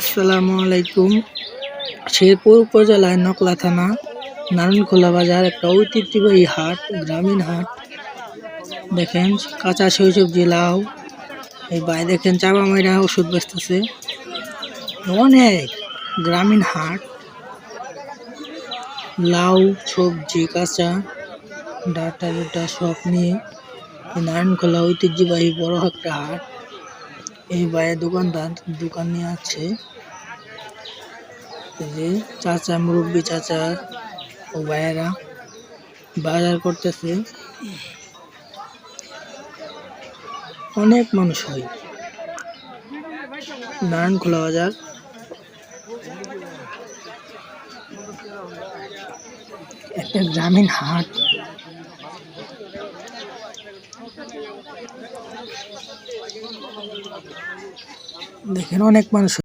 আসসালামু আলাইকুম। শেরপুর উপজেলায় নকলা থানা, নারায়ণখোলা বাজার, একটা ঐতিহ্যবাহী হাট, গ্রামীণ হাট। দেখেন, কাঁচা সবজি লাউ, এই ভাই দেখেন, চাপা মাইরা ওষুধ বেচতেছে। অনেক গ্রামীণ হাট। লাউ, সবজি, কাঁচা ডাটা ডুটা সব নিয়ে নারায়ণখোলা ঐতিহ্যবাহী বড় একটা হাট। এই ভাইয়ের দোকানদার দোকান নিয়ে আছে যে চাচা মুরব্বী চাচা ও ভাইয়েরা বাজার করতেছে। অনেক মানুষ হয়। নারায়ণখোলা বাজার। একটা গ্রামীণ হাট। দেখেন অনেক মানুষ